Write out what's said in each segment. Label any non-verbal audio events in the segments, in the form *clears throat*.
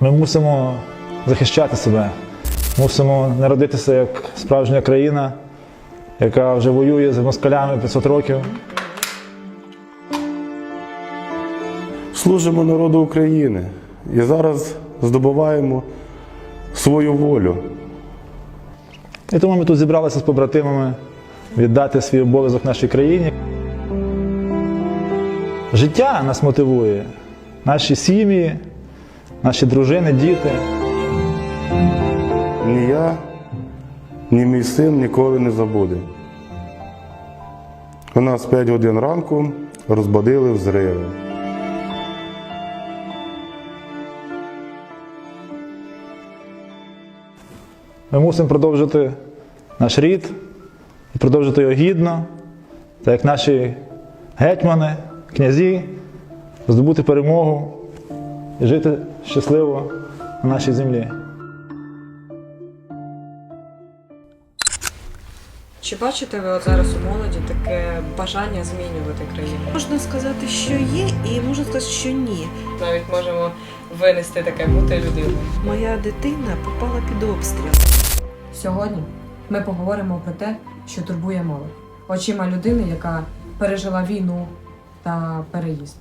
Ми мусимо захищати себе, мусимо народитися як справжня країна, яка вже воює з москалями 500 років. Служимо народу України і зараз здобуваємо свою волю. І тому ми тут зібралися з побратимами віддати свій обов'язок нашій країні. Життя нас мотивує, наші сім'ї, наші дружини, діти. Ні я, ні мій син ніколи не забуде. У нас 5 годин ранку розбудили взриви. Ми мусимо продовжити наш рід і продовжити його гідно, так як наші гетьмани, князі, здобути перемогу і жити щасливо на нашій землі. Чи бачите ви от зараз у молоді таке бажання змінювати країну? Можна сказати, що є, і можна сказати, що ні. Навіть можемо винести таке бути людиною. Моя дитина попала під обстріл. Сьогодні ми поговоримо про те, що турбує молодь. Очима людини, яка пережила війну та переїзд.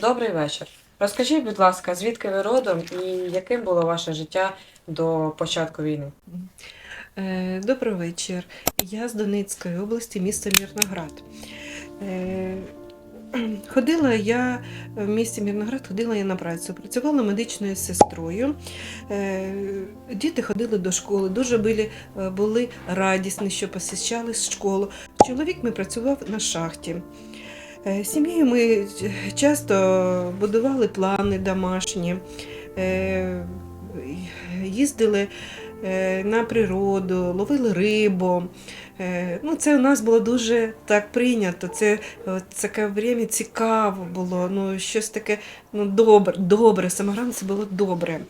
Добрий вечір. Розкажіть, будь ласка, звідки ви родом і яким було ваше життя до початку війни? Е, Добрий вечір. Я з Донецької області, місто Мірноград. Е, *clears throat* Ходила я в місті Мірноград, ходила я на працю, працювала медичною сестрою. Е, Діти ходили до школи, дуже були, були радісні, що посещали школу. Чоловік ми працював на шахті. Е, Сім'єю ми часто будували плани домашні, е, їздили е, на природу, ловили рибу. Ну, це у нас було дуже так прийнято. Це таке время цікаво було. Ну, щось таке ну, добре, добре. Це було добре.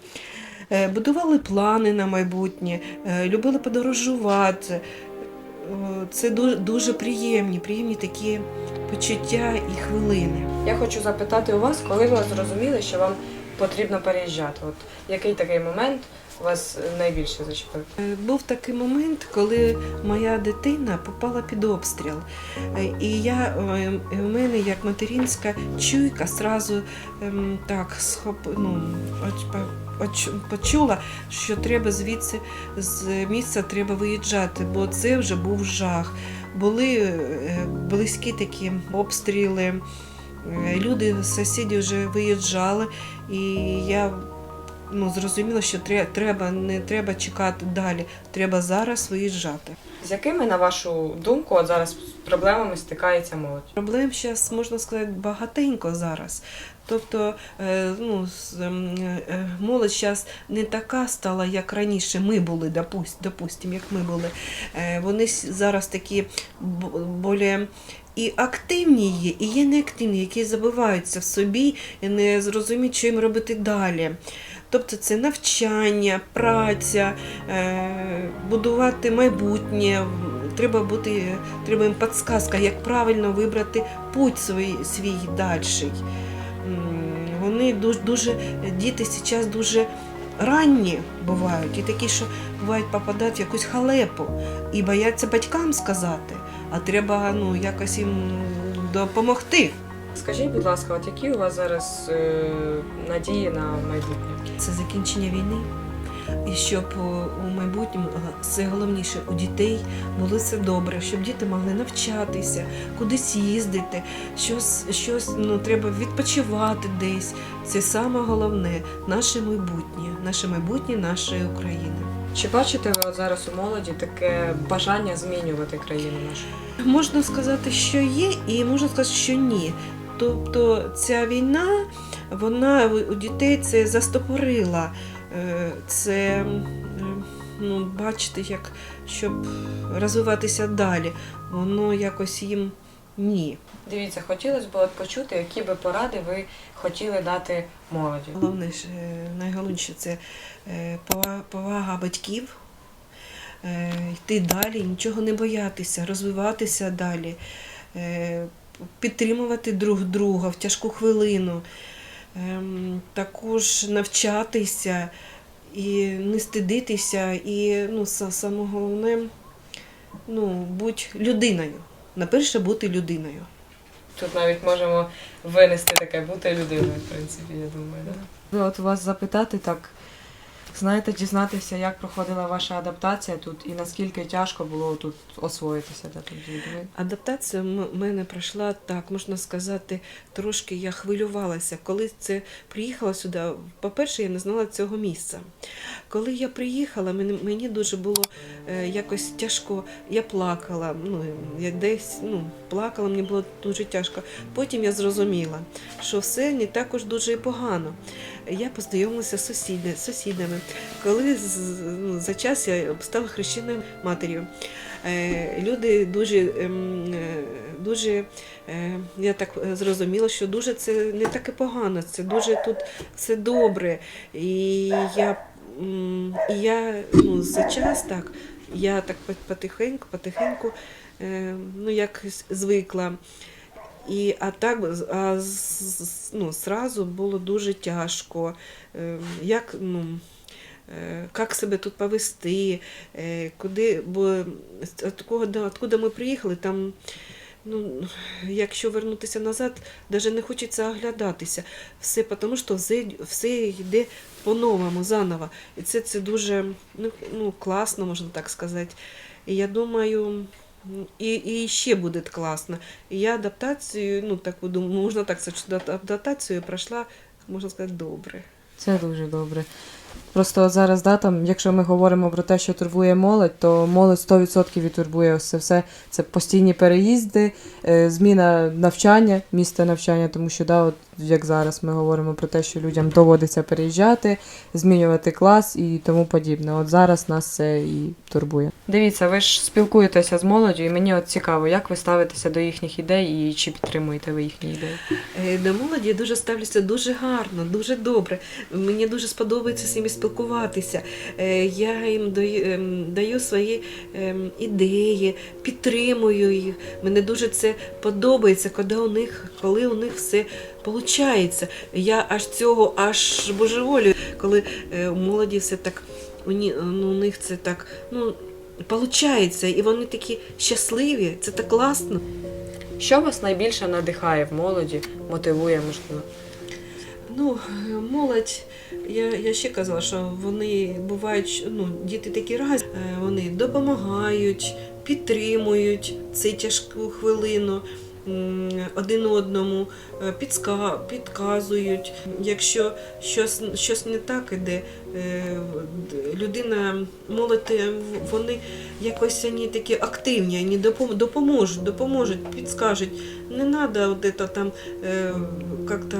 Будували плани на майбутнє, любили подорожувати. Е, Це дуже, дуже приємні, приємні такі почуття і хвилини. Я хочу запитати у вас, коли ви зрозуміли, що вам потрібно переїжджати? От який такий момент вас найбільше зачепив? Е, Був такий момент, коли моя дитина попала під обстріл. Е, І я, в мене як материнська чуйка сразу ем, так схоп, ну, почула, що треба звідси з місця треба виїжджати, бо це вже був жах. Були е, близькі такі обстріли. Е, Люди, сусіди вже виїжджали, і я ну, зрозуміла, що тре- треба, не треба чекати далі, треба зараз виїжджати. З якими, на вашу думку, от зараз проблемами стикається молодь? Проблем зараз, можна сказати, багатенько зараз. Тобто е, ну, ем, е, молодь зараз не така стала, як раніше ми були, допустим, як ми були. Е, Вони зараз такі б- более і активні є, і є неактивні, які забиваються в собі і не зрозуміють, що їм робити далі. Тобто це навчання, праця, е, будувати майбутнє. Треба бути, треба їм підсказка, як правильно вибрати путь свій, свій дальший. Вони дуже, дуже діти зараз дуже ранні бувають, і такі, що бувають попадають в якусь халепу і бояться батькам сказати, а треба ну, якось їм допомогти. Скажіть, будь ласка, от які у вас зараз е, надії на майбутнє? це закінчення війни. І щоб е, у майбутньому е, це головніше у дітей було все добре, щоб діти могли навчатися, кудись їздити, щось, щось ну, треба відпочивати десь. Це саме головне наше майбутнє, наше майбутнє нашої України. Чи бачите ви от зараз у молоді таке бажання змінювати країну нашу? Можна сказати, що є, і можна сказати, що ні. Тобто ця війна, вона у дітей це застопорила. Е, Це ну, бачите, як щоб розвиватися далі. Воно якось їм ні. Дивіться, хотілося б от почути, які би поради ви хотіли дати молоді. Головне е, найголовніше це е, повага батьків, е, йти далі, нічого не боятися, розвиватися далі. Підтримувати друг друга в тяжку хвилину, ем, також навчатися і не стидитися, і ну, саме головне ну, бути людиною. Найперше бути людиною. Тут навіть можемо винести таке, бути людиною, в принципі, я думаю. Да? От вас запитати так, знаєте, дізнатися, як проходила ваша адаптація тут і наскільки тяжко було тут освоїтися де тут людьми. Адаптація в мене пройшла так, можна сказати, трошки я хвилювалася. Коли це приїхала сюди, по-перше, я не знала цього місця. Коли я приїхала, мені, дуже було е, якось тяжко, я плакала, ну, я десь ну, плакала, мені було дуже тяжко. Потім я зрозуміла, що все не також дуже погано. Я познайомилася з сусіди, сусідами. Коли ну, за час я стала хрещеною матір'ю. Е, Люди дуже, ем, е, дуже, е, я так зрозуміла, що дуже це не так і погано, це дуже тут все добре. І я, і я ну, за час так, я так потихеньку, потихеньку, ну якось звикла. І, а так а, ну, зразу було дуже тяжко. Е, Як, ну, е, як себе тут повести, е, куди, бо откуда, откуда ми приїхали, там, ну, якщо вернутися назад, навіть не хочеться оглядатися. Все, тому що все, все йде по-новому, заново. І це, це дуже ну, ну, класно, можна так сказати. І я думаю, і, і ще буде класно. І я адаптацію, ну так думаю, можна так сказати, адаптацію пройшла, можна сказати, добре. Це дуже добре. Просто зараз, да, там, якщо ми говоримо про те, що турбує молодь, то молодь 100% і турбує ось це все. Це постійні переїзди, е, зміна навчання, місця навчання, тому що да, от, як зараз ми говоримо про те, що людям доводиться переїжджати, змінювати клас і тому подібне. От зараз нас це і турбує. Дивіться, ви ж спілкуєтеся з молоддю, і мені от цікаво, як ви ставитеся до їхніх ідей і чи підтримуєте ви їхні ідеї? Е, До молоді я дуже ставлюся дуже гарно, дуже добре. Мені дуже сподобається з ними спілкуватися. Е, Я їм даю, ем, даю свої ем, ідеї, підтримую їх. Мені дуже це подобається, коли у них, коли у них все виходить. Я аж цього аж божеволю, коли е, у молоді все так, у ну, у них це так, ну. Получається, і вони такі щасливі, це так класно. Що вас найбільше надихає в молоді, мотивує, можливо? Ну, молодь, я, я ще казала, що вони бувають, ну, діти такі раз, е, вони допомагають, підтримують цю тяжку хвилину один одному, е, підказують. Якщо щось, щось не так іде, е, людина, молодь, е, в- вони якось вони такі активні, вони допом- допоможуть, допоможуть, підскажуть. Не треба от там е, як-то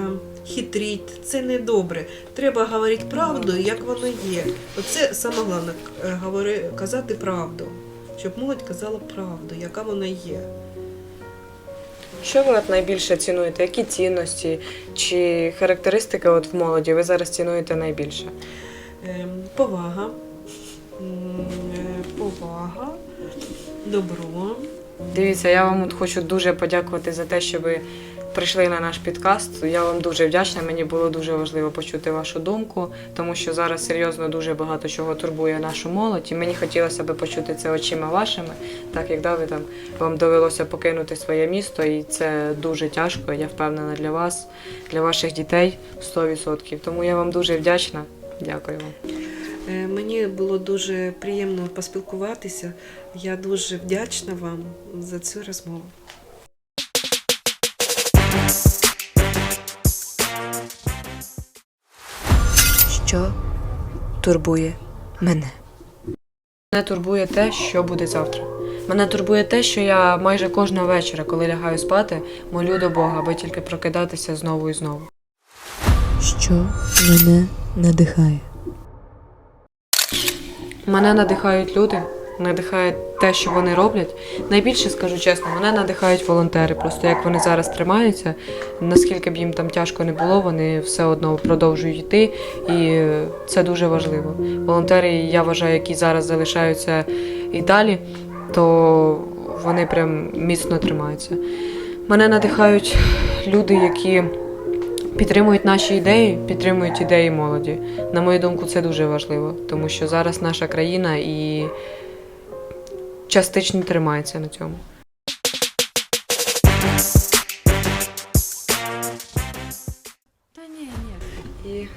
хитріть, це не добре. Треба говорити правду, як воно є. Оце саме головне е, говори, казати правду, щоб молодь казала правду, яка вона є. Що ви от найбільше цінуєте? Які цінності чи характеристики от в молоді ви зараз цінуєте найбільше? Ем, Повага, м, е, повага, добро. Дивіться, я вам от хочу дуже подякувати за те, що ви прийшли на наш підкаст. Я вам дуже вдячна. Мені було дуже важливо почути вашу думку, тому що зараз серйозно дуже багато чого турбує нашу молодь, і мені хотілося б почути це очима вашими, так як да, ви там вам довелося покинути своє місто, і це дуже тяжко. Я впевнена для вас, для ваших дітей 100%. Тому я вам дуже вдячна. Дякую вам. Е, Мені було дуже приємно поспілкуватися. Я дуже вдячна вам за цю розмову. Що турбує мене. Мене турбує те, що буде завтра. Мене турбує те, що я майже кожного вечора, коли лягаю спати, молю до Бога, аби тільки прокидатися знову і знову. Що мене надихає. Мене надихають люди, надихає те, що вони роблять. Найбільше скажу чесно, мене надихають волонтери. Просто як вони зараз тримаються, наскільки б їм там тяжко не було, вони все одно продовжують йти, і це дуже важливо. Волонтери, я вважаю, які зараз залишаються і далі, то вони прям міцно тримаються. Мене надихають люди, які підтримують наші ідеї, підтримують ідеї молоді. На мою думку, це дуже важливо, тому що зараз наша країна і частично тримається на цьому. Та ні, ні. І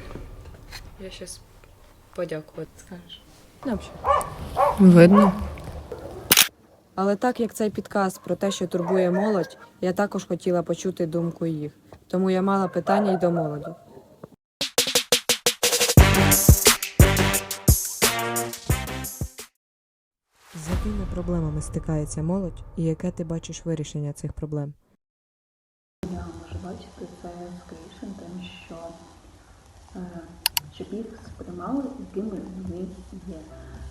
я зараз подякувати скажеш. Видно. Але так як цей підказ про те, що турбує молодь, я також хотіла почути думку їх. Тому я мала питання й до молоді. Якими проблемами стикається молодь і яке ти бачиш вирішення цих проблем? Я можу бачити це скоріше тим, що е, щоб їх сприймали, якими вони є.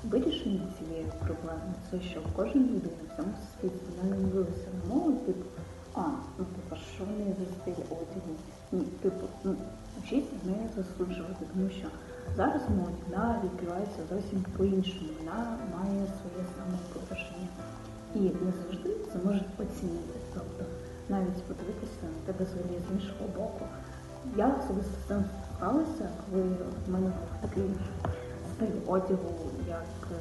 Вирішення цієї проблеми це що кожен людина в цьому світі вона не дивилася на мову, типу, а, ну типу, що в за стиль одягу? Ні, типу, ну, вчіться не засуджувати, тому що зараз молодь вона відкривається зовсім по-іншому, вона має своє самопорошення. І не завжди це можуть оцінити. Тобто навіть подивитися на тебе взагалі з іншого боку. Я особисто з цим коли в мене був такий стиль одягу як е,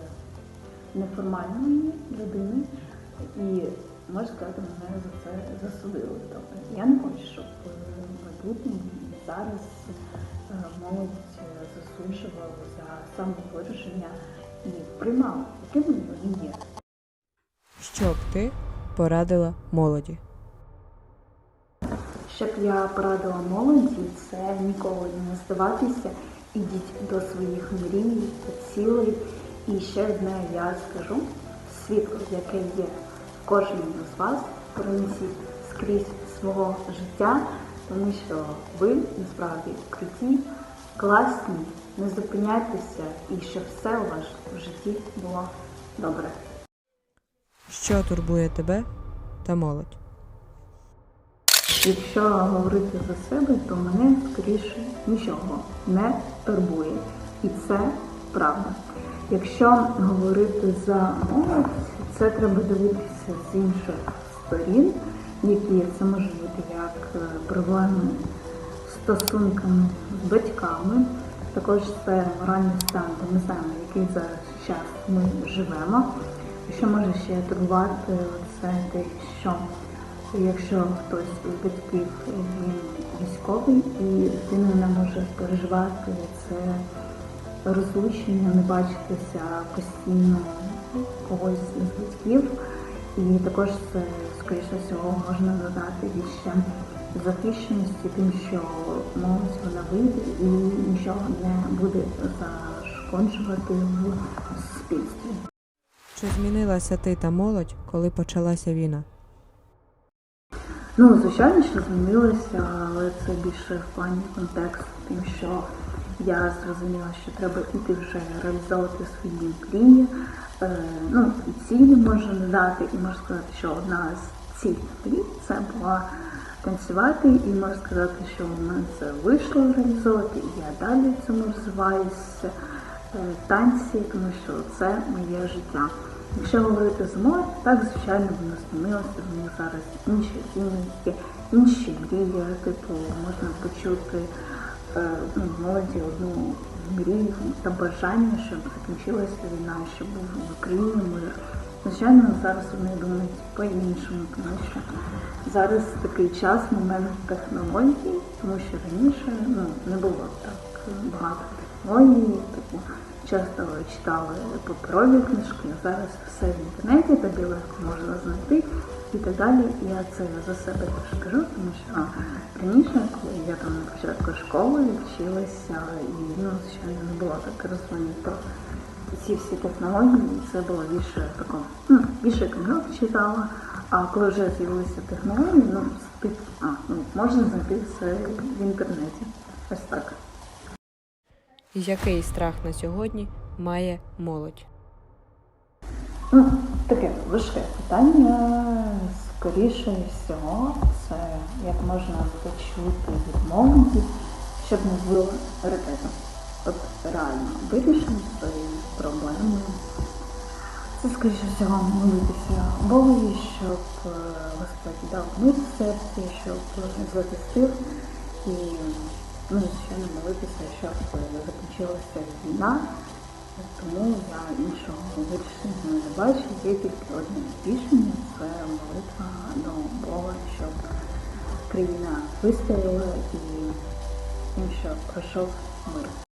неформальної людини, і можна сказати, мене за це засудили. Тобто я не хочу, щоб е, в майбутньому зараз е, молодь е, засуджувала за самовираження і приймала, якими вони є. Що б ти порадила молоді? Щоб я порадила молоді, це ніколи не здаватися, ідіть до своїх мрій цілей. І ще одне я скажу, світло, яке є кожному з вас, пронесіть скрізь свого життя, тому що ви насправді круті, класні, не зупиняйтеся і щоб все у вас в житті було добре. Що турбує тебе та молодь? Якщо говорити за себе, то мене скоріше нічого не турбує. І це правда. Якщо говорити за молодь, це треба дивитися з інших сторін, які це може бути як е, проблеми з стосунками з батьками, також це моральний стан, бо ми знаємо, який зараз час ми живемо. Що може ще турбувати, це те, що Якщо хтось з батьків він військовий і дитина не може переживати це розлучення, не бачитися постійно когось з батьків. І також це, скоріше всього, можна додати ще захищеності, тим, що молодь вона вийде і нічого не буде зашкоджувати в суспільстві. Чи змінилася ти та молодь, коли почалася війна? Ну, звичайно, що змінилося, але це більше в плані контексту, тим, що я зрозуміла, що треба іти вже реалізовувати свої мрії. Е, ну, і цілі можу додати, і можу сказати, що одна з цих мрій це була танцювати, і можу сказати, що в мене це вийшло реалізовувати, і я далі в цьому розвиваюся. Е, Танці, тому що це моє життя. Якщо говорити з молодь, так звичайно воно змінилося, в них зараз інші цінності, інші мрії, типу можна почути ну, молоді одну мрію та бажання, щоб закінчилася війна, щоб був в Україні мир. Звичайно, зараз вони думають по-іншому, тому що зараз такий час, момент технологій, тому що раніше ну, не було так багато технологій, типу часто читали паперові книжки, а зараз все в інтернеті, тобі легко можна знайти і так далі. І я це за себе теж кажу, тому що раніше, коли я там на початку школи вчилася, і ну, звичайно не було так розвинуто ці всі технології, і це було більше такого, ну, більше книжок читала. А коли вже з'явилися технології, ну, типу, а, ну, можна знайти все в інтернеті. Ось так. Який страх на сьогодні має молодь? Ну, таке важке питання. Скоріше всього, це як можна почути від молоді, щоб не було ракетом. От реально вирішення своєї проблеми. Це, скоріше всього, молитися Богові, щоб е, Господь дав мир в серці, щоб захистив і, ну, звичайно, молитися, щоб закінчилася війна. Тому я іншого вирішення не бачу. Є тільки одне рішення це молитва до Бога, щоб країна вистояла і що пройшов мир.